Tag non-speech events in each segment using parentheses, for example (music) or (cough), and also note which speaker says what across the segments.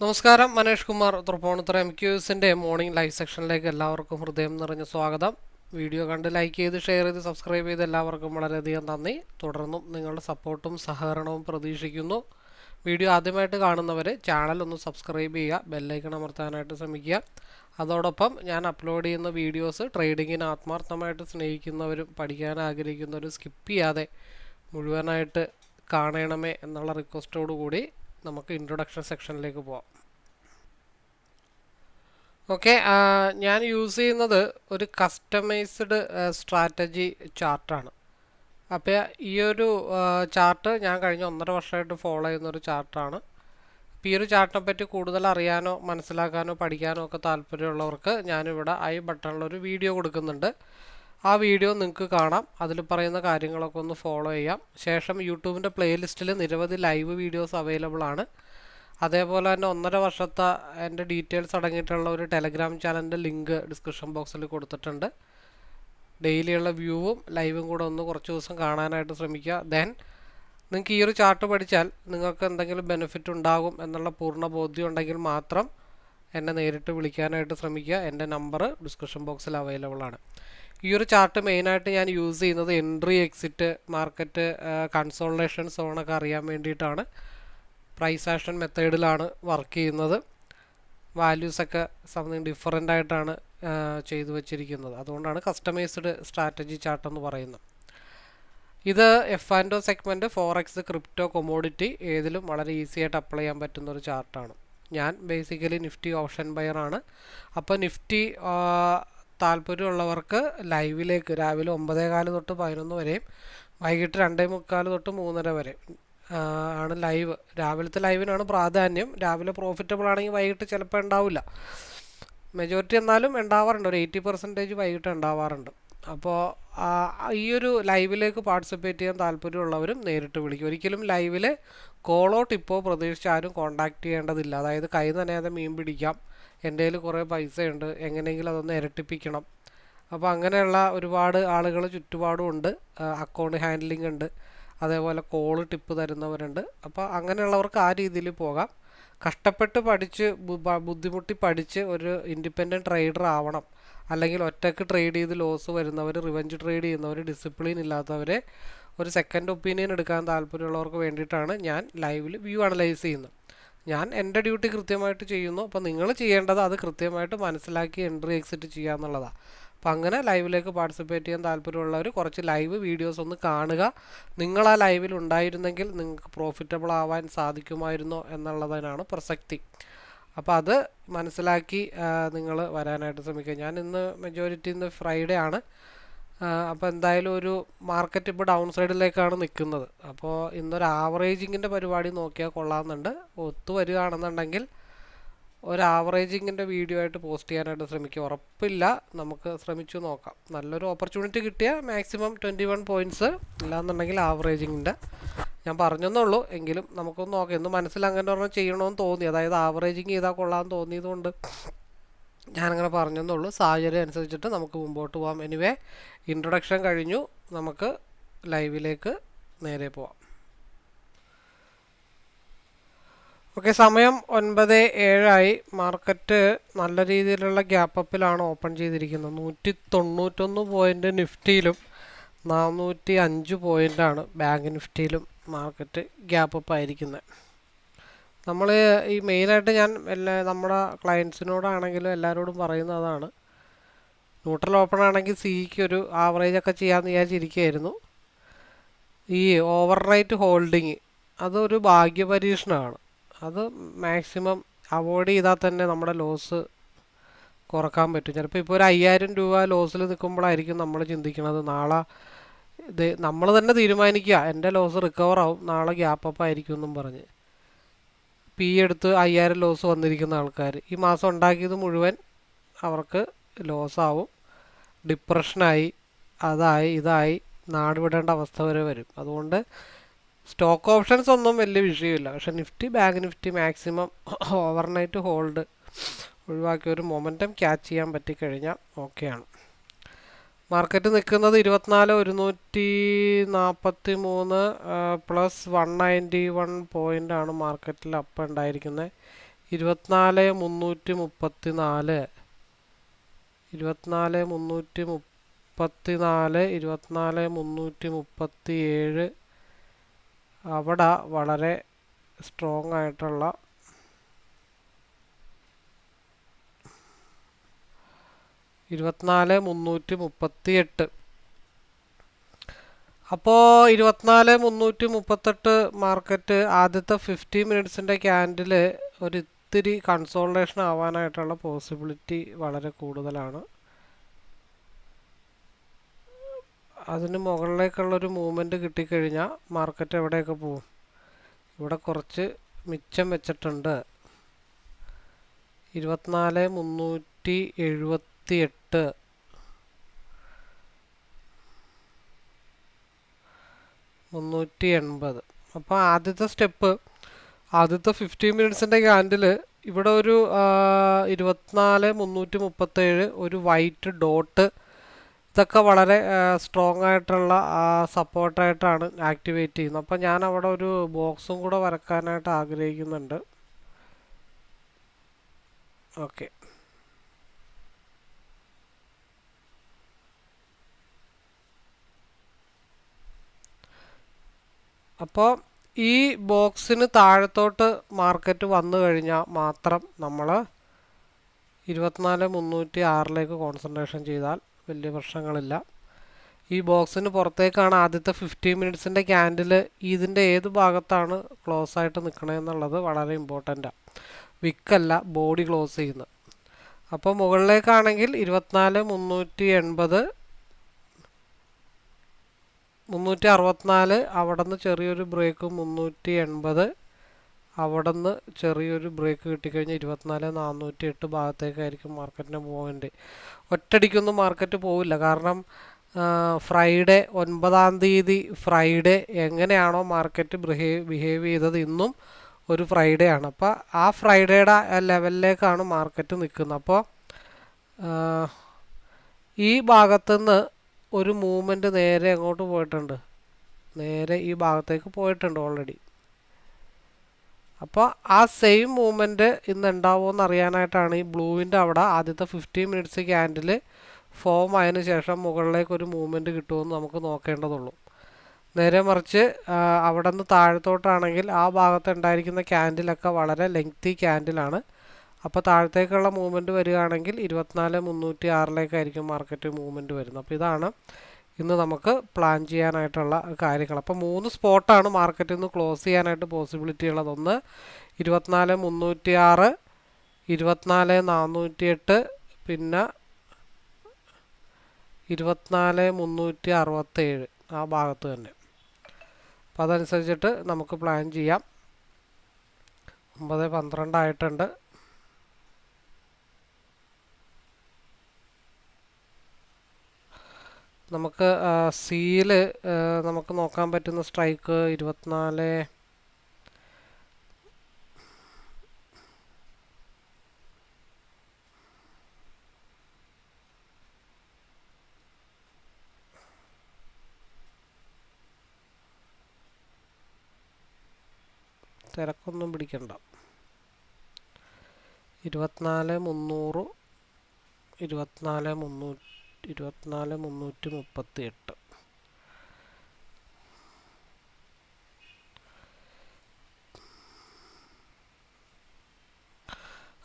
Speaker 1: നമസ്കാരം Manesh Kumar Thrippunithura M Q എസിന്റെ morning live സെക്ഷനിലേക്ക് എല്ലാവർക്കും ഹൃദയം നിറഞ്ഞ സ്വാഗതം. വീഡിയോ കണ്ട് ലൈക്ക് ചെയ്ത് ഷെയർ ചെയ്ത് സബ്സ്ക്രൈബ് ചെയ്ത് എല്ലാവർക്കും വളരെയധികം നന്ദി. തുടർന്നും നിങ്ങളുടെ സപ്പോർട്ടും സഹകരണവും പ്രതീക്ഷിക്കുന്നു. വീഡിയോ ആദ്യമായിട്ട് കാണുന്നവർ ചാനൽ ഒന്ന് സബ്സ്ക്രൈബ് ചെയ്യുക ബെല്ലൈക്കൺ അമർത്താനായിട്ട് ശ്രമിക്കുക. അതോടൊപ്പം ഞാൻ അപ്ലോഡ് ചെയ്യുന്ന വീഡിയോസ് ട്രേഡിങ്ങിന് ആത്മാർത്ഥമായിട്ട് സ്നേഹിക്കുന്നവരും പഠിക്കാൻ ആഗ്രഹിക്കുന്നവരും സ്കിപ്പ് ചെയ്യാതെ മുഴുവനായിട്ട് കാണണമേ എന്നുള്ള റിക്വസ്റ്റോടു കൂടി നമുക്ക് ഇൻട്രൊഡക്ഷൻ സെക്ഷനിലേക്ക് പോവാം. ഓക്കെ ഞാൻ യൂസ് ചെയ്യുന്നത് ഒരു കസ്റ്റമൈസ്ഡ് സ്ട്രാറ്റജി ചാർട്ടാണ്. അപ്പോൾ ഈ ഒരു ചാർട്ട് ഞാൻ കഴിഞ്ഞ ഒന്നര വർഷമായിട്ട് ഫോളോ ചെയ്യുന്ന ഒരു ചാർട്ടാണ്. അപ്പോൾ ഈ ഒരു ചാർട്ടിനെ പറ്റി കൂടുതൽ അറിയാനോ മനസ്സിലാക്കാനോ പഠിക്കാനോ ഒക്കെ താല്പര്യമുള്ളവർക്ക് ഞാനിവിടെ ഐ ബട്ടണിലൊരു വീഡിയോ കൊടുക്കുന്നുണ്ട്. ആ വീഡിയോ നിങ്ങൾക്ക് കാണാം. അതിൽ പറയുന്ന കാര്യങ്ങളൊക്കെ ഒന്ന് ഫോളോ ചെയ്യാം. ശേഷം യൂട്യൂബിന്റെ പ്ലേലിസ്റ്റിൽ നിരവധി ലൈവ് വീഡിയോസ് അവൈലബിൾ ആണ്. അതേപോലെ തന്നെ ഒന്നര വർഷത്തെ എന്റെ ഡീറ്റെയിൽസ് അടങ്ങിയിട്ടുള്ള ഒരു ടെലഗ്രാം ചാനലിന്റെ ലിങ്ക് ഡിസ്ക്രിപ്ഷൻ ബോക്സിൽ കൊടുത്തിട്ടുണ്ട്. ഡെയിലിയുള്ള വ്യൂവും ലൈവും കൂടെ ഒന്ന് കുറച്ച് ദിവസം കാണാനായിട്ട് ശ്രമിക്കുക. ദെൻ നിങ്ങൾക്ക് ഈ ഒരു ചാർട്ട് പഠിച്ചാൽ നിങ്ങൾക്ക് എന്തെങ്കിലും ബെനിഫിറ്റ് ഉണ്ടാകും എന്നുള്ള പൂർണ ബോധ്യം ഉണ്ടെങ്കിൽ മാത്രം എന്നെ നേരിട്ട് വിളിക്കാനായിട്ട് ശ്രമിക്കുക. എന്റെ നമ്പർ ഡിസ്ക്രിപ്ഷൻ ബോക്സിൽ അവൈലബിൾ ആണ്. ഈ ഒരു ചാർട്ട് മെയിനായിട്ട് ഞാൻ യൂസ് ചെയ്യുന്നത് എൻട്രി എക്സിറ്റ് മാർക്കറ്റ് കൺസോൾട്ടേഷൻ സോണൊക്കെ അറിയാൻ വേണ്ടിയിട്ടാണ്. പ്രൈസ് ആക്ഷൻ മെത്തേഡിലാണ് വർക്ക് ചെയ്യുന്നത്. വാല്യൂസൊക്കെ സംതിങ് ഡിഫറെന്റ് ആയിട്ടാണ് ചെയ്തു വച്ചിരിക്കുന്നത്. അതുകൊണ്ടാണ് കസ്റ്റമൈസ്ഡ് സ്ട്രാറ്റജി ചാർട്ട് എന്ന് പറയുന്നത്. ഇത് F and segment forex crypto commodity ഏതിലും വളരെ ഈസി ആയിട്ട് അപ്ലൈ ചെയ്യാൻ പറ്റുന്ന ഒരു ചാർട്ടാണ് ഞാൻ ബേസിക്കലി നിഫ്റ്റി ഓപ്ഷൻ ബയറാണ് അപ്പോൾ നിഫ്റ്റി താല്പര്യമുള്ളവർക്ക് ലൈവിലേക്ക് രാവിലെ ഒമ്പതേ കാൽ തൊട്ട് പതിനൊന്ന് വരെയും വൈകിട്ട് രണ്ടേ മുക്കാൽ തൊട്ട് മൂന്നര വരെ ആണ് ലൈവ്. രാവിലത്തെ ലൈവിനാണ് പ്രാധാന്യം. രാവിലെ പ്രോഫിറ്റബിൾ ആണെങ്കിൽ വൈകിട്ട് ചിലപ്പോൾ ഉണ്ടാവില്ല. മെജോറിറ്റി എന്നാലും ഉണ്ടാവാറുണ്ട്. ഒരു എയ്റ്റി പെർസെന്റേജ് വൈകിട്ട് ഉണ്ടാവാറുണ്ട്. അപ്പോൾ ഈ ഒരു ലൈവിലേക്ക് പാർട്ടിസിപ്പേറ്റ് ചെയ്യാൻ താല്പര്യമുള്ളവരും നേരിട്ട് വിളിക്കും. ഒരിക്കലും ലൈവിൽ കോളോ ടിപ്പോ പ്രതീക്ഷിച്ച് ആരും കോൺടാക്ട് ചെയ്യേണ്ടതില്ല. അതായത് കൈ നനയാതെ മീൻ പിടിക്കാം. എന്റെ കയ്യിൽ കുറേ പൈസയുണ്ട്. എങ്ങനെയെങ്കിലും അതൊന്ന് ഇരട്ടിപ്പിക്കണം. അപ്പോൾ അങ്ങനെയുള്ള ഒരുപാട് ആളുകൾ ചുറ്റുപാടും ഉണ്ട്. അക്കൗണ്ട് ഹാൻഡ്ലിംഗ് ഉണ്ട്. അതേപോലെ കോൾ ടിപ്പ് തരുന്നവരുണ്ട്. അപ്പോൾ അങ്ങനെയുള്ളവർക്ക് ആ രീതിയിൽ പോകാം. കഷ്ടപ്പെട്ട് പഠിച്ച് ബുദ്ധിമുട്ടി പഠിച്ച് ഒരു ഇൻഡിപെൻഡന്റ് ട്രേഡർ ആവണം. അല്ലെങ്കിൽ ഒറ്റയ്ക്ക് ട്രേഡ് ചെയ്ത് ലോസ് വരുന്നവർ റിവഞ്ച് ട്രേഡ് ചെയ്യുന്നവർ ഡിസിപ്ലിൻ ഇല്ലാത്തവർ ഒരു സെക്കൻഡ് ഒപ്പീനിയൻ എടുക്കാൻ താല്പര്യമുള്ളവർക്ക് വേണ്ടിയിട്ടാണ് ഞാൻ ലൈവിൽ വ്യൂ അനലൈസ് ചെയ്യുന്നത്. ഞാൻ എന്റെ ഡ്യൂട്ടി കൃത്യമായിട്ട് ചെയ്യുന്നു. അപ്പോൾ നിങ്ങൾ ചെയ്യേണ്ടത് അത് കൃത്യമായിട്ട് മനസ്സിലാക്കി എൻട്രി എക്സിറ്റ് ചെയ്യുക എന്നുള്ളതാണ് അപ്പോൾ അങ്ങനെ ലൈവിലേക്ക് പാർട്ടിസിപ്പേറ്റ് ചെയ്യാൻ താല്പര്യമുള്ളവർ കുറച്ച് ലൈവ് വീഡിയോസ് ഒന്ന് കാണുക. നിങ്ങൾ ആ ലൈവിൽ ഉണ്ടായിരുന്നെങ്കിൽ നിങ്ങൾക്ക് പ്രോഫിറ്റബിൾ ആവാൻ സാധിക്കുമായിരുന്നോ എന്നുള്ളതിനാണ് പ്രസക്തി. അപ്പോൾ അത് മനസ്സിലാക്കി നിങ്ങൾ വരാനായിട്ട് ശ്രമിക്കുക. ഞാൻ ഇന്ന് മെജോറിറ്റി ഇന്ന് ഫ്രൈഡേ ആണ്. അപ്പോൾ എന്തായാലും ഒരു മാർക്കറ്റ് ഇപ്പോൾ ഡൗൺ സൈഡിലേക്കാണ് നിൽക്കുന്നത് അപ്പോൾ ഇന്നൊരു ആവറേജിങ്ങിന്റെ പരിപാടി നോക്കിയാൽ കൊള്ളാമെന്നുണ്ട്. ഒത്തു വരികയാണെന്നുണ്ടെങ്കിൽ ഒരു ആവറേജിങ്ങിന്റെ വീഡിയോ ആയിട്ട് പോസ്റ്റ് ചെയ്യാനായിട്ട് ശ്രമിക്കുക. ഉറപ്പില്ല. നമുക്ക് ശ്രമിച്ചു നോക്കാം. നല്ലൊരു ഓപ്പർച്യൂണിറ്റി കിട്ടിയാൽ മാക്സിമം ട്വന്റി വൺ പോയിന്റ്സ് ഇല്ലാന്നുണ്ടെങ്കിൽ ആവറേജിങ്ങിന്റെ ഞാൻ പറഞ്ഞെന്നുള്ളൂ. എങ്കിലും നമുക്കൊന്ന് നോക്കാം. ഇന്ന് മനസ്സിൽ അങ്ങനെ പറഞ്ഞാൽ ചെയ്യണമെന്ന് തോന്നി. അതായത് ആവറേജിങ് ചെയ്താൽ കൊള്ളാമെന്ന് തോന്നിയതുകൊണ്ട് ഞാനങ്ങനെ പറഞ്ഞെന്നുള്ളൂ. സാഹചര്യം അനുസരിച്ചിട്ട് നമുക്ക് മുമ്പോട്ട് പോകാം എനിവേ ഇൻട്രൊഡക്ഷൻ കഴിഞ്ഞു. നമുക്ക് ലൈവിലേക്ക് നേരെ പോവാം. ഓക്കെ സമയം ഒൻപത് ഏഴായി മാർക്കറ്റ് നല്ല രീതിയിലുള്ള ഗ്യാപ്പ് അപ്പിലാണ് ഓപ്പൺ ചെയ്തിരിക്കുന്നത്. നൂറ്റി തൊണ്ണൂറ്റൊന്ന് പോയിന്റ് നിഫ്റ്റിയിലും നാനൂറ്റി അഞ്ച് പോയിന്റാണ് ബാങ്ക് നിഫ്റ്റിയിലും മാർക്കറ്റ് ഗ്യാപ്പ് അപ്പ് നമ്മൾ ഈ മെയിനായിട്ട് ഞാൻ എല്ലാ നമ്മുടെ ക്ലയൻസിനോടാണെങ്കിലും എല്ലാവരോടും പറയുന്നതാണ്. ന്യൂട്രൽ ഓപ്പൺ ആണെങ്കിൽ സിക്ക് ഒരു ആവറേജ് ഒക്കെ ചെയ്യാമെന്ന് വിചാരിച്ചിരിക്കുകയായിരുന്നു. ഈ ഓവർ നൈറ്റ് ഹോൾഡിങ് അതൊരു ഭാഗ്യപരീക്ഷണമാണ് അത് മാക്സിമം അവോയ്ഡ് ചെയ്താൽ തന്നെ നമ്മുടെ ലോസ് കുറയ്ക്കാൻ പറ്റും. ചിലപ്പോൾ ഇപ്പോൾ ഒരു അയ്യായിരം രൂപ ലോസിൽ നിൽക്കുമ്പോഴായിരിക്കും നമ്മൾ ചിന്തിക്കുന്നത്. നാളെ ഇത് നമ്മൾ തന്നെ തീരുമാനിക്കുക. എന്റെ ലോസ് റിക്കവർ ആവും. നാളെ ഗ്യാപ്പ് അപ്പ് ആയിരിക്കും എന്നും പറഞ്ഞ്. പി എടുത്ത് അയ്യായിരം ലോസ് വന്നിരിക്കുന്ന ആൾക്കാർ ഈ മാസം ഉണ്ടാക്കിയത് മുഴുവൻ അവർക്ക് ലോസാവും ഡിപ്രഷനായി അതായി ഇതായി നാട് വിടേണ്ട അവസ്ഥ വരെ വരും. അതുകൊണ്ട് സ്റ്റോക്ക് ഓപ്ഷൻസ് ഒന്നും വലിയ വിഷയമില്ല. പക്ഷെ Nifty bank Nifty maximum overnight hold ഒഴിവാക്കി ഒരു മൊമെന്റം ക്യാച്ച് ചെയ്യാൻ പറ്റിക്കഴിഞ്ഞാൽ ഓക്കെയാണ്. മാർക്കറ്റ് നിൽക്കുന്നത് ഇരുപത്തിനാല് ഒരുന്നൂറ്റി നാൽപ്പത്തി മൂന്ന് plus one ninety one point ആണ് മാർക്കറ്റിൽ അപ്പം ഉണ്ടായിരിക്കുന്നത്. ഇരുപത്തിനാല് മുന്നൂറ്റി മുപ്പത്തി നാല് ഇരുപത്തിനാല് മുന്നൂറ്റി മുപ്പത്തി നാല് ഇരുപത്തിനാല് മുന്നൂറ്റി മുപ്പത്തി ഏഴ് അവിടെ വളരെ സ്ട്രോങ് ആയിട്ടുള്ള ഇരുപത്തിനാല് മുന്നൂറ്റി മുപ്പത്തി എട്ട് അപ്പോൾ ഇരുപത്തിനാല് മുന്നൂറ്റി മുപ്പത്തെട്ട് മാർക്കറ്റ് ആദ്യത്തെ ഫിഫ്റ്റി മിനിറ്റ്സിന്റെ ക്യാൻഡിൽ ഒരു ഇത്തിരി കൺസോൾട്ടേഷൻ ആവാനായിട്ടുള്ള പോസിബിലിറ്റി വളരെ കൂടുതലാണ്. അതിന് മുകളിലേക്കുള്ളൊരു മൂവ്മെന്റ് കിട്ടിക്കഴിഞ്ഞാൽ മാർക്കറ്റ് എവിടെയൊക്കെ പോവും? ഇവിടെ കുറച്ച് മിച്ചം വെച്ചിട്ടുണ്ട്. ഇരുപത്തിനാല് മുന്നൂറ്റി എഴുപത്തി എട്ട് മുന്നൂറ്റി എൺപത്. അപ്പോൾ ആദ്യത്തെ സ്റ്റെപ്പ് ആദ്യത്തെ ഫിഫ്റ്റി മിനിറ്റ്സിന്റെ ക്യാൻഡിൽ ഇവിടെ ഒരു ഇരുപത്തിനാല് മുന്നൂറ്റി മുപ്പത്തേഴ് ഒരു വൈറ്റ് ഡോട്ട് ഇതൊക്കെ വളരെ സ്ട്രോങ് ആയിട്ടുള്ള സപ്പോർട്ടായിട്ടാണ് ആക്ടിവേറ്റ് ചെയ്യുന്നത്. അപ്പോൾ ഞാൻ അവിടെ ഒരു ബോക്സും കൂടെ വരക്കാനായിട്ട് ആഗ്രഹിക്കുന്നുണ്ട്. ഓക്കെ അപ്പോൾ ഈ ബോക്സിന് താഴത്തോട്ട് മാർക്കറ്റ് വന്നു കഴിഞ്ഞാൽ മാത്രം നമ്മൾ ഇരുപത്തിനാല് മുന്നൂറ്റി ആറിലേക്ക് കോൺസെൻട്രേഷൻ ചെയ്താൽ വലിയ പ്രശ്നങ്ങളില്ല. ഈ ബോക്സിന് പുറത്തേക്കാണ് ആദ്യത്തെ ഫിഫ്റ്റി മിനിറ്റ്സിന്റെ ക്യാൻഡിൽ ഇതിന്റെ ഏത് ഭാഗത്താണ് ക്ലോസ് ആയിട്ട് നിൽക്കണമെന്നുള്ളത് വളരെ ഇമ്പോർട്ടന്റാണ് വിക്കല്ല ബോഡി ക്ലോസ് ചെയ്യുന്നത്. അപ്പോൾ മുകളിലേക്കാണെങ്കിൽ ഇരുപത്തിനാല് മുന്നൂറ്റി എൺപത് മുന്നൂറ്റി അറുപത്തിനാല് അവിടെ നിന്ന് ചെറിയൊരു ബ്രേക്ക് മുന്നൂറ്റി എൺപത് അവിടെ നിന്ന് ചെറിയൊരു ബ്രേക്ക് കിട്ടിക്കഴിഞ്ഞാൽ ഇരുപത്തിനാല് നാനൂറ്റി എട്ട് ഭാഗത്തേക്കായിരിക്കും മാർക്കറ്റിന് പോകേണ്ടത് ഒറ്റടിക്കൊന്നും മാർക്കറ്റ് പോവില്ല. കാരണം ഫ്രൈഡേ ഒൻപതാം തീയതി ഫ്രൈഡേ എങ്ങനെയാണോ മാർക്കറ്റ് ബിഹേവ് ബിഹേവ് ചെയ്തത് ഇന്നും ഒരു ഫ്രൈഡേ ആണ്. അപ്പോൾ ആ ഫ്രൈഡേയുടെ ലെവലിലേക്കാണ് മാർക്കറ്റ് നിൽക്കുന്നത് അപ്പോൾ ഈ ഭാഗത്തുനിന്ന് ഒരു മൂവ്മെന്റ് നേരെ അങ്ങോട്ട് പോയിട്ടുണ്ട്. നേരെ ഈ ഭാഗത്തേക്ക് പോയിട്ടുണ്ട് ഓൾറെഡി അപ്പോൾ ആ സെയിം മൂവ്മെന്റ് ഇന്ന് ഉണ്ടാവുമോ എന്ന് അറിയാനായിട്ടാണ് ഈ ബ്ലൂവിന്റെ അവിടെ ആദ്യത്തെ ഫിഫ്റ്റീൻ മിനിറ്റ്സ് ക്യാൻഡിൽ ഫോം ആയതിനു ശേഷം മുകളിലേക്ക് ഒരു മൂവ്മെന്റ് കിട്ടുമെന്ന് നമുക്ക് നോക്കേണ്ടതുള്ളൂ. നേരെ മറിച്ച് അവിടെ നിന്ന് താഴത്തോട്ടാണെങ്കിൽ ആ ഭാഗത്ത് ഉണ്ടായിരിക്കുന്ന ക്യാൻഡിലൊക്കെ വളരെ ലെങ്തി ക്യാൻഡിലാണ് അപ്പോൾ താഴത്തേക്കുള്ള മൂവ്മെന്റ് വരികയാണെങ്കിൽ ഇരുപത്തിനാല് മുന്നൂറ്റി ആറിലേക്കായിരിക്കും മാർക്കറ്റ് മൂവ്മെന്റ് വരുന്നത്. അപ്പോൾ ഇതാണ് ഇന്ന് നമുക്ക് പ്ലാൻ ചെയ്യാനായിട്ടുള്ള കാര്യങ്ങൾ. അപ്പോൾ മൂന്ന് സ്പോട്ടാണ് മാർക്കറ്റിൽ നിന്ന് ക്ലോസ് ചെയ്യാനായിട്ട് പോസിബിലിറ്റി ഉള്ളത്. ഒന്ന് ഇരുപത്തിനാല് മുന്നൂറ്റി ആറ് ഇരുപത്തിനാല് നാനൂറ്റി എട്ട് പിന്നെ ഇരുപത്തിനാല് മുന്നൂറ്റി അറുപത്തേഴ് ആ ഭാഗത്ത് തന്നെ. അപ്പോൾ അതനുസരിച്ചിട്ട് നമുക്ക് പ്ലാൻ ചെയ്യാം. ഒമ്പത് പന്ത്രണ്ടായിട്ടുണ്ട്. നമുക്ക് സീൽ നമുക്ക് നോക്കാൻ പറ്റുന്ന സ്ട്രൈക്ക് ഇരുപത്തിനാല്. തിരക്കൊന്നും പിടിക്കണ്ട. ഇരുപത്തിനാല് മുന്നൂറ് ഇരുപത്തിനാല് മുന്നൂറ്റി ഇരുപത്തിനാല് മുന്നൂറ്റി മുപ്പത്തി എട്ട്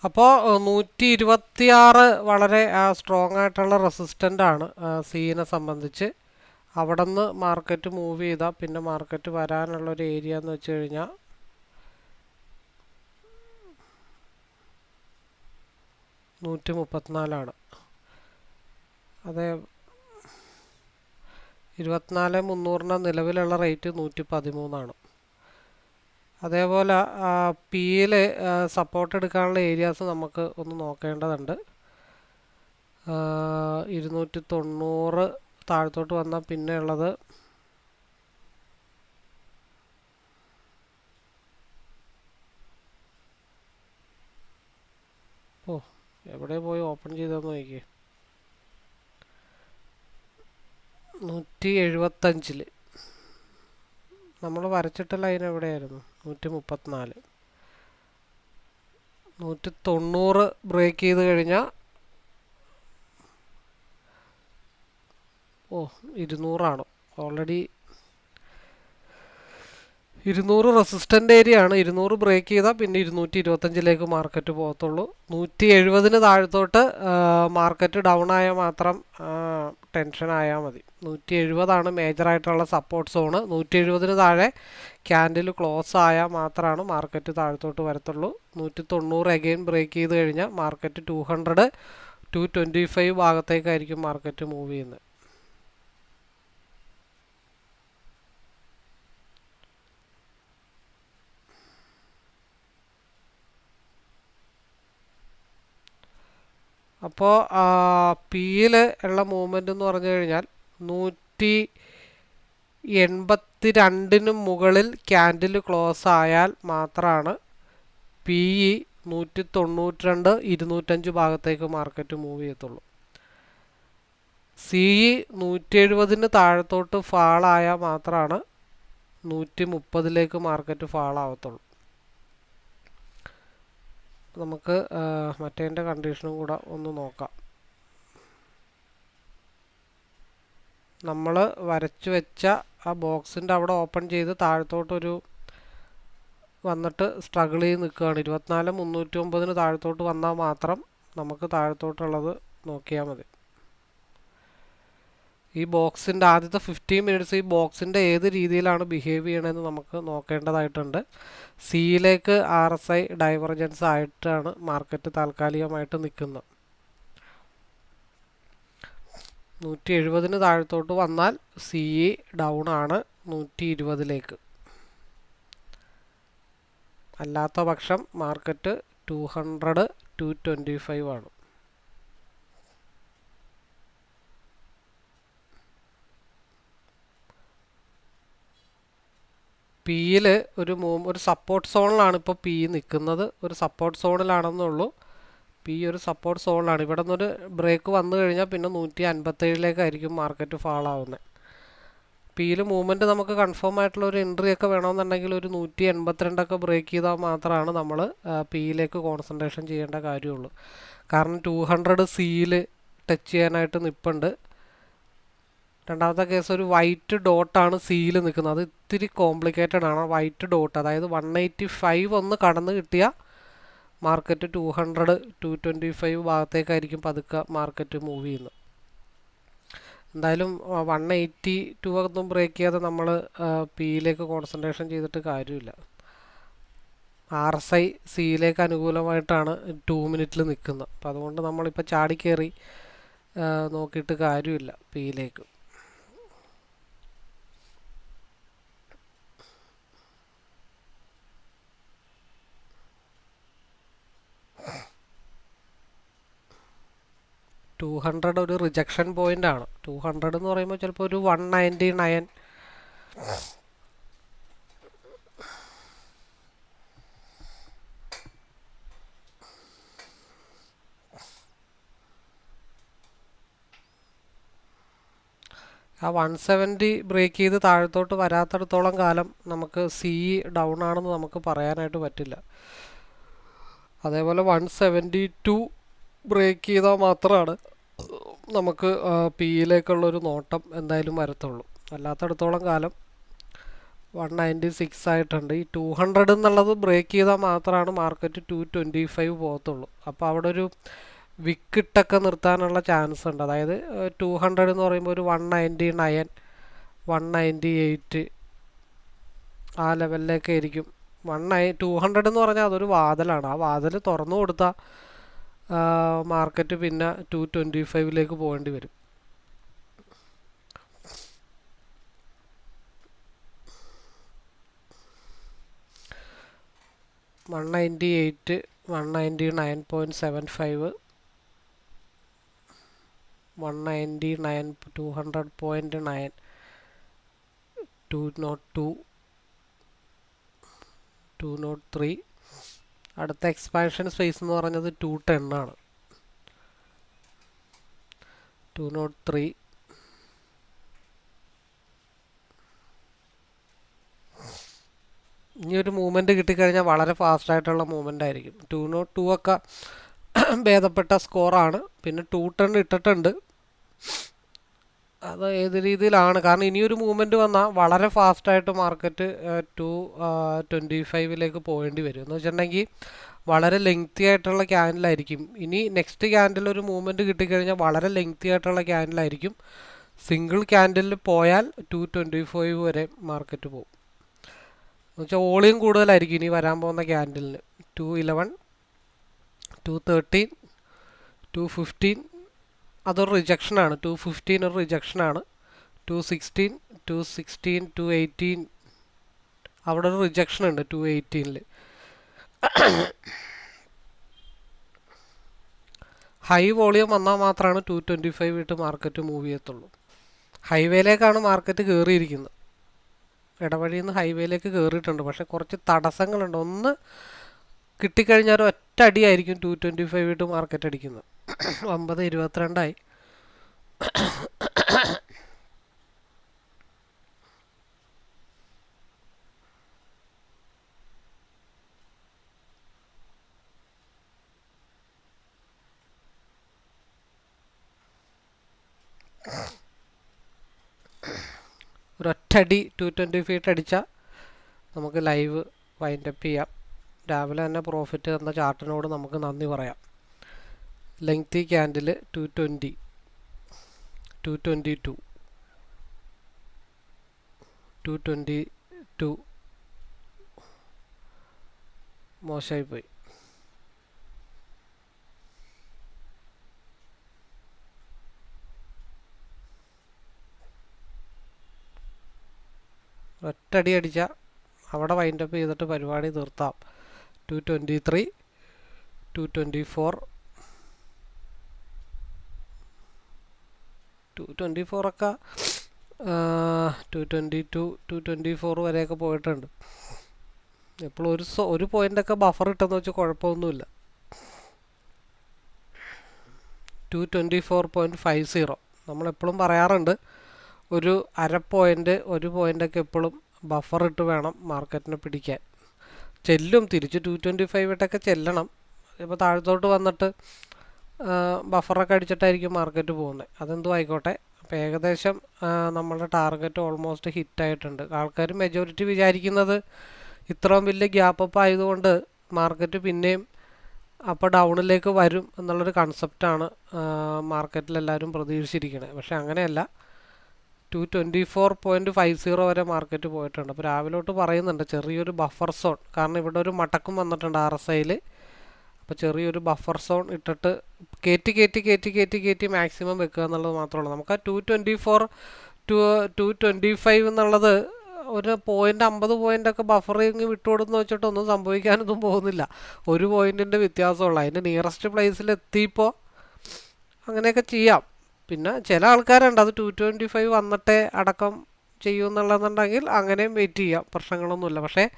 Speaker 1: അപ്പോൾ നൂറ്റി ഇരുപത്തിയാറ് വളരെ സ്ട്രോങ് ആയിട്ടുള്ള റെസിസ്റ്റന്റ് ആണ് സീനെ സംബന്ധിച്ച്. അവിടെ നിന്ന് മാർക്കറ്റ് മൂവ് ചെയ്താൽ പിന്നെ മാർക്കറ്റ് വരാനുള്ള ഒരു ഏരിയ എന്ന് വെച്ച് കഴിഞ്ഞാൽ നൂറ്റി മുപ്പത്തിനാലാണ് അതെ. ഇരുപത്തിനാല് മുന്നൂറിന് നിലവിലുള്ള റേറ്റ് നൂറ്റി പതിമൂന്നാണ് അതേപോലെ പിയിൽ സപ്പോർട്ട് എടുക്കാനുള്ള ഏരിയാസ് നമുക്ക് ഒന്ന് നോക്കേണ്ടതുണ്ട്. ഇരുന്നൂറ്റി തൊണ്ണൂറ് താഴത്തോട്ട് വന്നാൽ പിന്നെ ഉള്ളത് ഓ എവിടെ പോയി ഓപ്പൺ ചെയ്തെന്ന് നോക്കിയേ. നൂറ്റി എഴുപത്തഞ്ചിൽ നമ്മൾ വരച്ചിട്ട ലൈൻ എവിടെയായിരുന്നു? നൂറ്റി മുപ്പത്തിനാല് നൂറ്റി തൊണ്ണൂറ് ബ്രേക്ക് ചെയ്ത് കഴിഞ്ഞാൽ ഓ ഇരുന്നൂറാണ്. ഓൾറെഡി ഇരുന്നൂറ് റെസിസ്റ്റന്റ് ഏരിയ ആണ് ഇരുന്നൂറ് ബ്രേക്ക് ചെയ്താൽ പിന്നെ ഇരുന്നൂറ്റി ഇരുപത്തഞ്ചിലേക്ക് മാർക്കറ്റ് പോകത്തുള്ളൂ. നൂറ്റി എഴുപതിന് താഴത്തോട്ട് മാർക്കറ്റ് ഡൗൺ ആയാൽ മാത്രം ടെൻഷൻ ആയാൽ മതി. നൂറ്റി എഴുപതാണ് മേജറായിട്ടുള്ള സപ്പോർട്ട് സോണ്. നൂറ്റി എഴുപതിന് താഴെ ക്യാൻഡിൽ ക്ലോസ് ആയാൽ മാത്രമാണ് മാർക്കറ്റ് താഴത്തോട്ട് വരത്തുള്ളൂ. നൂറ്റി തൊണ്ണൂറ് അഗെയിൻ ബ്രേക്ക് ചെയ്ത് കഴിഞ്ഞാൽ market two hundred two twenty five ഭാഗത്തേക്കായിരിക്കും market move ചെയ്യുന്നത്. അപ്പോൾ പിയിൽ ഉള്ള മൂവ്മെന്റ് എന്ന് പറഞ്ഞു കഴിഞ്ഞാൽ നൂറ്റി എൺപത്തി രണ്ടിന് മുകളിൽ ക്യാൻഡിൽ ക്ലോസ് ആയാൽ മാത്രമാണ് പി ഇ നൂറ്റി തൊണ്ണൂറ്റി രണ്ട് ഇരുന്നൂറ്റഞ്ച് ഭാഗത്തേക്ക് മാർക്കറ്റ് മൂവ് ചെയ്യത്തുള്ളൂ. സി ഇ നൂറ്റി എഴുപതിന് താഴത്തോട്ട് ഫാളായാൽ മാത്രമാണ് നൂറ്റി മുപ്പതിലേക്ക് മാർക്കറ്റ് ഫാളാവത്തുള്ളൂ നമുക്ക് മറ്റേതിന്റെ കണ്ടീഷനും കൂടെ ഒന്ന് നോക്കാം. നമ്മൾ വരച്ചു വെച്ച ആ ബോക്സിന്റെ അവിടെ ഓപ്പൺ ചെയ്ത് താഴത്തോട്ടൊരു വന്നിട്ട് സ്ട്രഗിൾ ചെയ്ത് നിൽക്കുകയാണ്. ഇരുപത്തിനാല് മുന്നൂറ്റി ഒമ്പതിന് താഴത്തോട്ട് വന്നാൽ മാത്രം നമുക്ക് താഴത്തോട്ടുള്ളത് നോക്കിയാൽ മതി. ഈ ബോക്സിന്റെ ആദ്യത്തെ ഫിഫ്റ്റീൻ മിനിറ്റ്സ് ഈ ബോക്സിന്റെ ഏത് രീതിയിലാണ് ബിഹേവ് ചെയ്യണമെന്ന് നമുക്ക് നോക്കേണ്ടതായിട്ടുണ്ട്. സിയിലേക്ക് ആർ എസ് ഐ ഡൈവർജൻസ് ആയിട്ടാണ് മാർക്കറ്റ് താൽക്കാലികമായിട്ട് നിൽക്കുന്നത്. നൂറ്റി എഴുപതിന് താഴത്തോട്ട് വന്നാൽ സി ഇ ഡൗൺ ആണ് നൂറ്റി ഇരുപതിലേക്ക് അല്ലാത്ത പക്ഷം market two hundred two twenty five ആണ്. പിയിൽ ഒരു ഒരു സപ്പോർട്ട് സോണിലാണ് ഇപ്പോൾ പി നിൽക്കുന്നത്. ഒരു സപ്പോർട്ട് സോണിലാണെന്നുള്ളൂ പി ഒരു സപ്പോർട്ട് സോണിലാണ് ഇവിടെ നിന്നൊരു ബ്രേക്ക് വന്നു കഴിഞ്ഞാൽ പിന്നെ നൂറ്റി അൻപത്തേഴിലേക്കായിരിക്കും മാർക്കറ്റ് ഫാൾ ആവുന്നത്. പിയിൽ മൂവ്മെന്റ് നമുക്ക് കൺഫേം ആയിട്ടുള്ള ഒരു എൻട്രി ഒക്കെ വേണമെന്നുണ്ടെങ്കിൽ ഒരു നൂറ്റി എൺപത്തിരണ്ടൊക്കെ ബ്രേക്ക് ചെയ്താൽ മാത്രമാണ് നമ്മൾ പിയിലേക്ക് കോൺസെൻട്രേഷൻ ചെയ്യേണ്ട കാര്യമുള്ളൂ. കാരണം ടു ഹൺഡ്രഡ് സിയിൽ ടച്ച് ചെയ്യാനായിട്ട് നിൽപ്പുണ്ട് രണ്ടാമത്തെ കേസ് ഒരു വൈറ്റ് ഡോട്ടാണ് സിയിൽ നിൽക്കുന്നത്. അത് ഇത്തിരി കോംപ്ലിക്കേറ്റഡ് ആണ്. വൈറ്റ് ഡോട്ട് അതായത് വൺ എയ്റ്റി ഫൈവ് ഒന്ന് കടന്ന് കിട്ടിയ market two hundred two twenty five ഭാഗത്തേക്കായിരിക്കും പതുക്കെ മാർക്കറ്റ് മൂവ് ചെയ്യുന്നത്. എന്തായാലും വൺ എയ്റ്റി ടു ഒന്നും ബ്രേക്ക് ചെയ്യാതെ നമ്മൾ പിയിലേക്ക് കോൺസെൻട്രേഷൻ ചെയ്തിട്ട് കാര്യമില്ല. ആർ എസ് ഐ സിയിലേക്ക് അനുകൂലമായിട്ടാണ് ടു മിനിറ്റിൽ നിൽക്കുന്നത്. അപ്പോൾ അതുകൊണ്ട് നമ്മളിപ്പോൾ ചാടിക്കയറി നോക്കിയിട്ട് കാര്യമില്ല പിയിലേക്ക് ടു ഹൺഡ്രഡ് ഒരു റിജക്ഷൻ പോയിന്റ് ആണ്. ടു ഹൺഡ്രഡ് എന്ന് പറയുമ്പോൾ ചിലപ്പോൾ ഒരു വൺ നയന്റി നയൻ ആ വൺ സെവന്റി ബ്രേക്ക് ചെയ്ത് താഴത്തോട്ട് വരാത്തടത്തോളം കാലം നമുക്ക് സി ഡൗൺ ആണെന്ന് നമുക്ക് പറയാനായിട്ട് പറ്റില്ല. അതേപോലെ വൺ സെവന്റി ടു ബ്രേക്ക് ചെയ്താൽ മാത്രമാണ് നമുക്ക് പി യിലേക്കുള്ളൊരു നോട്ടം എന്തായാലും വരത്തുള്ളൂ. അല്ലാത്തടത്തോളം കാലം വൺ നയന്റി സിക്സ് ആയിട്ടുണ്ട്. ഈ ടു ഹൺഡ്രഡ് എന്നുള്ളത് ബ്രേക്ക് ചെയ്താൽ മാത്രമാണ് മാർക്കറ്റ് ടു ട്വന്റി ഫൈവ് പോകത്തുള്ളൂ. അപ്പോൾ അവിടെ ഒരു വിക്കിട്ടൊക്കെ നിർത്താനുള്ള ചാൻസ് ഉണ്ട്. അതായത് ടു ഹൺഡ്രഡ് എന്ന് പറയുമ്പോൾ ഒരു one ninety nine one ninety eight ആ ലെവലിലേക്ക് ആയിരിക്കും. വൺ നയൻ ടു ഹൺഡ്രഡ് എന്ന് പറഞ്ഞാൽ അതൊരു വാതിലാണ്. ആ വാതിൽ തുറന്നു കൊടുത്താൽ മാർക്കറ്റ് പിന്നെ ടു ട്വന്റി ഫൈവിലേക്ക് പോകേണ്ടി വരും. One ninety eight one ninety nine point seven five one ninety nine two hundred point nine two nought two two nought three അടുത്ത എക്സ്പാൻഷൻ സ്പേസ് എന്ന് പറഞ്ഞത് ടു ടെൻ ആണ്. ടു നോട്ട് ത്രീ ഇനി ഒരു movement കിട്ടിക്കഴിഞ്ഞാൽ വളരെ ഫാസ്റ്റ് ആയിട്ടുള്ള movement ആയിരിക്കും. ടു നോട്ട് ടു ഒക്കെ (coughs) ഭേദപ്പെട്ട സ്കോറാണ് പിന്നെ ടു ടെൻ ഇട്ടിട്ടുണ്ട്. അത് ഏത് രീതിയിലാണ്? കാരണം ഇനിയൊരു മൂവ്മെന്റ് വന്നാൽ വളരെ ഫാസ്റ്റായിട്ട് മാർക്കറ്റ് ടു ട്വന്റി ഫൈവിലേക്ക് പോകേണ്ടി വരും. എന്ന് വെച്ചിട്ടുണ്ടെങ്കിൽ വളരെ ലെങ്തി ആയിട്ടുള്ള ക്യാൻഡിലായിരിക്കും ഇനി നെക്സ്റ്റ് ക്യാൻഡിൽ ഒരു മൂവ്മെന്റ് കിട്ടിക്കഴിഞ്ഞാൽ വളരെ ലെങ്തി ആയിട്ടുള്ള ക്യാൻഡിലായിരിക്കും സിംഗിൾ ക്യാൻഡിലിൽ പോയാൽ ടു ട്വന്റി ഫൈവ് വരെ മാർക്കറ്റ് പോകും എന്ന് വെച്ചാൽ ഓളിയും കൂടുതലായിരിക്കും ഇനി വരാൻ പോകുന്ന ക്യാൻഡിലിന് two eleven two thirteen two fifteen അതൊരു റിജക്ഷനാണ് ടു ഫിഫ്റ്റീൻ ഒരു റിജക്ഷനാണ് two sixteen two sixteen two eighteen അവിടെ ഒരു റിജക്ഷൻ ഉണ്ട് ടു എയ്റ്റീനിൽ ഹൈ വോളിയം വന്നാൽ മാത്രമാണ് ടു ട്വന്റി ഫൈവ് ഇട്ട് മാർക്കറ്റ് മൂവ് ചെയ്യത്തുള്ളൂ. ഹൈവേയിലേക്കാണ് മാർക്കറ്റ് കയറിയിരിക്കുന്നത് ഇടവഴിയിൽ നിന്ന് ഹൈവേയിലേക്ക് കയറിയിട്ടുണ്ട് പക്ഷേ കുറച്ച് തടസ്സങ്ങളുണ്ട്. ഒന്ന് കിട്ടിക്കഴിഞ്ഞാൽ ഒറ്റ അടിയായിരിക്കും ടു ട്വന്റി ഫൈവ് ഇട്ട് മാർക്കറ്റ് അടിക്കുന്നത്. ഒമ്പത് ഇരുപത്തിരണ്ടായി. ഒരൊറ്റടി ടു ട്വന്റി ഫീറ്റ് അടിച്ചാൽ നമുക്ക് ലൈവ് വൈൻഡപ്പ് ചെയ്യാം. രാവിലെ തന്നെ പ്രോഫിറ്റ് തന്ന ചാർട്ടിനോട് നമുക്ക് നന്ദി പറയാം. Lengthy candle two twenty two twenty two two twenty two മോശമായിപ്പോയി ഒറ്റടി അടിച്ചാൽ അവിടെ വൈൻഡപ്പ് ചെയ്തിട്ട് പരിപാടി നിർത്താം. Two twenty three two twenty four two twenty ഫോറൊക്കെ two twenty two two twenty four വരെയൊക്കെ പോയിട്ടുണ്ട്. എപ്പോഴും ഒരു ഒരു പോയിന്റൊക്കെ ബഫർ ഇട്ടെന്ന് വെച്ചാൽ കുഴപ്പമൊന്നുമില്ല two twenty four point five zero നമ്മളെപ്പോഴും പറയാറുണ്ട് ഒരു അര പോയിന്റ് ഒരു പോയിന്റൊക്കെ എപ്പോഴും ബഫർ ഇട്ട് വേണം മാർക്കറ്റിനെ പിടിക്കാൻ. ചെല്ലും തിരിച്ച് ടു ട്വന്റി ഫൈവ് ഇട്ടൊക്കെ ചെല്ലണം. ഇപ്പോൾ താഴത്തോട്ട് വന്നിട്ട് ബഫറൊക്കെ അടിച്ചിട്ടായിരിക്കും മാർക്കറ്റ് പോകുന്നത് അതെന്തോ ആയിക്കോട്ടെ. അപ്പോൾ ഏകദേശം നമ്മളുടെ ടാർഗറ്റ് ഓൾമോസ്റ്റ് ഹിറ്റ് ആയിട്ടുണ്ട് ആൾക്കാർ മെജോറിറ്റി വിചാരിക്കുന്നത് ഇത്രയും വലിയ ഗ്യാപ്പ് അപ്പ് ആയതുകൊണ്ട് മാർക്കറ്റ് പിന്നെയും അപ്പോൾ ഡൗണിലേക്ക് വരും എന്നുള്ളൊരു കൺസെപ്റ്റാണ് മാർക്കറ്റിലെല്ലാവരും പ്രതീക്ഷിച്ചിരിക്കുന്നത് പക്ഷേ അങ്ങനെയല്ല. Two twenty four point five zero വരെ മാർക്കറ്റ് പോയിട്ടുണ്ട്. അപ്പോൾ രാവിലോട്ട് പറയുന്നുണ്ട് ചെറിയൊരു ബഫർ സോൺ കാരണം ഇവിടെ ഒരു മടക്കും വന്നിട്ടുണ്ട് ആർ എസ് ഐയിൽ അപ്പോൾ ചെറിയൊരു ബഫർ സോൺ ഇട്ടിട്ട് കയറ്റി കയറ്റി കയറ്റി കയറ്റി കയറ്റി മാക്സിമം വെക്കുക എന്നുള്ളത് മാത്രമേ നമുക്ക് ആ two twenty four two two twenty five എന്നുള്ളത് ഒരു പോയിന്റ് അമ്പത് പോയിന്റൊക്കെ ഇങ്ങ് വിട്ടുകൊടുന്ന് വെച്ചിട്ട് ഒന്നും സംഭവിക്കാനൊന്നും പോകുന്നില്ല. ഒരു പോയിന്റിന്റെ വ്യത്യാസമുള്ളൂ. അതിന്റെ നിയറസ്റ്റ് പ്ലേസിൽ എത്തിയപ്പോൾ അങ്ങനെയൊക്കെ ചെയ്യാം. പിന്നെ ചില ആൾക്കാരുണ്ട് അത് ടു ട്വന്റി ഫൈവ് വന്നിട്ടേ അടക്കം ചെയ്യുമെന്നുള്ളതെന്നുണ്ടെങ്കിൽ അങ്ങനെയും വെയിറ്റ് ചെയ്യാം. പ്രശ്നങ്ങളൊന്നുമില്ല. പക്ഷേ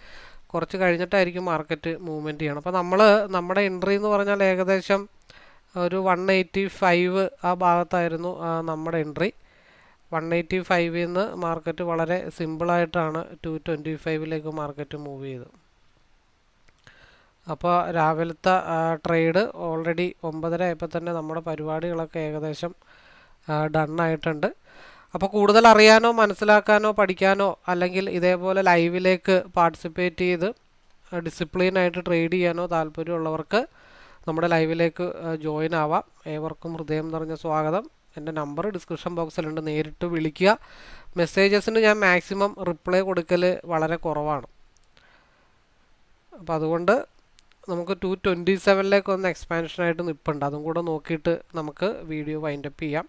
Speaker 1: കുറച്ച് കഴിഞ്ഞിട്ടായിരിക്കും മാർക്കറ്റ് മൂവ്മെന്റ് ചെയ്യണം. അപ്പോൾ നമ്മൾ നമ്മുടെ എൻട്രി എന്ന് പറഞ്ഞാൽ ഏകദേശം ഒരു വൺ എയ്റ്റി ഫൈവ് ആ ഭാഗത്തായിരുന്നു നമ്മുടെ എൻട്രി വൺ എയ്റ്റി ഫൈവിൽ നിന്ന് മാർക്കറ്റ് വളരെ സിമ്പിളായിട്ടാണ് ടു ട്വന്റി ഫൈവിലേക്ക് മാർക്കറ്റ് മൂവ് ചെയ്തത്. അപ്പോൾ രാവിലത്തെ ട്രേഡ് ഓൾറെഡി ഒമ്പതര ആയപ്പോൾ തന്നെ നമ്മുടെ പരിപാടികളൊക്കെ ഏകദേശം ഡണ്ണായിട്ടുണ്ട് അപ്പോൾ കൂടുതൽ അറിയാനോ മനസ്സിലാക്കാനോ പഠിക്കാനോ അല്ലെങ്കിൽ ഇതേപോലെ ലൈവിലേക്ക് പാർട്ടിസിപ്പേറ്റ് ചെയ്ത് ഡിസിപ്ലിനായിട്ട് ട്രേഡ് ചെയ്യാനോ താല്പര്യമുള്ളവർക്ക് നമ്മുടെ ലൈവിലേക്ക് ജോയിൻ ആവാം. ഏവർക്കും ഹൃദയം നിറഞ്ഞ സ്വാഗതം. എന്റെ നമ്പർ ഡിസ്ക്രിപ്ഷൻ ബോക്സിലുണ്ട് നേരിട്ട് വിളിക്കുക. മെസ്സേജസിന് ഞാൻ മാക്സിമം റിപ്ലൈ കൊടുക്കൽ വളരെ കുറവാണ്. അപ്പോൾ അതുകൊണ്ട് നമുക്ക് ടു ട്വന്റി സെവനിലേക്ക് ഒന്ന് എക്സ്പാൻഷനായിട്ട് നിൽപ്പുണ്ട് അതും കൂടെ നോക്കിയിട്ട് നമുക്ക് വീഡിയോ വൈൻഡപ്പ് ചെയ്യാം.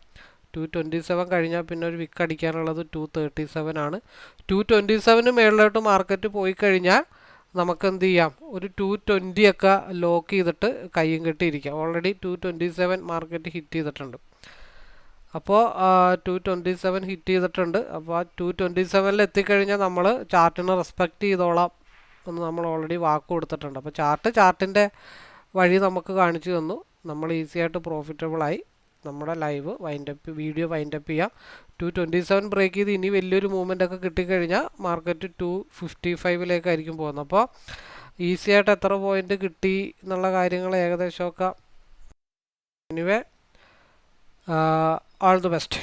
Speaker 1: ടു ട്വന്റി സെവൻ കഴിഞ്ഞാൽ പിന്നെ ഒരു വിക്ക് അടിക്കാനുള്ളത് ടു തേർട്ടി സെവൻ ആണ്. ടു ട്വന്റി സെവന് മേളിലോട്ട് മാർക്കറ്റ് പോയി കഴിഞ്ഞാൽ നമുക്ക് എന്ത് ചെയ്യാം? ഒരു ടു ട്വന്റി ഒക്കെ ലോക്ക് ചെയ്തിട്ട് കയ്യും കെട്ടിയിരിക്കാം already two twenty seven market hit ചെയ്തിട്ടുണ്ട്. അപ്പോൾ ടു ട്വന്റി സെവൻ ഹിറ്റ് ചെയ്തിട്ടുണ്ട്. അപ്പോൾ ആ ടു ട്വന്റി സെവനിൽ എത്തിക്കഴിഞ്ഞാൽ നമ്മൾ ചാർട്ടിനെ റെസ്പെക്റ്റ് ചെയ്തോളാം എന്ന് നമ്മൾ ഓൾറെഡി വാക്ക് കൊടുത്തിട്ടുണ്ട്. അപ്പോൾ ചാർട്ട് ചാർട്ടിന്റെ വഴി നമുക്ക് കാണിച്ചു തന്നു. നമ്മൾ ഈസി ആയിട്ട് പ്രോഫിറ്റബിളായി നമ്മുടെ live wind up video wind up ചെയ്യാം. ടു ട്വന്റി സെവൻ ബ്രേക്ക് ചെയ്ത് ഇനി വലിയൊരു മൂവ്മെന്റ് ഒക്കെ കിട്ടിക്കഴിഞ്ഞാൽ മാർക്കറ്റ് ടു ഫിഫ്റ്റി ഫൈവിലേക്കായിരിക്കും പോകുന്നത്. അപ്പോൾ ഈസി ആയിട്ട് എത്ര പോയിന്റ് കിട്ടി എന്നുള്ള കാര്യങ്ങൾ ഏകദേശമൊക്കെ എനിവേ ഓൾ ദി ബെസ്റ്റ്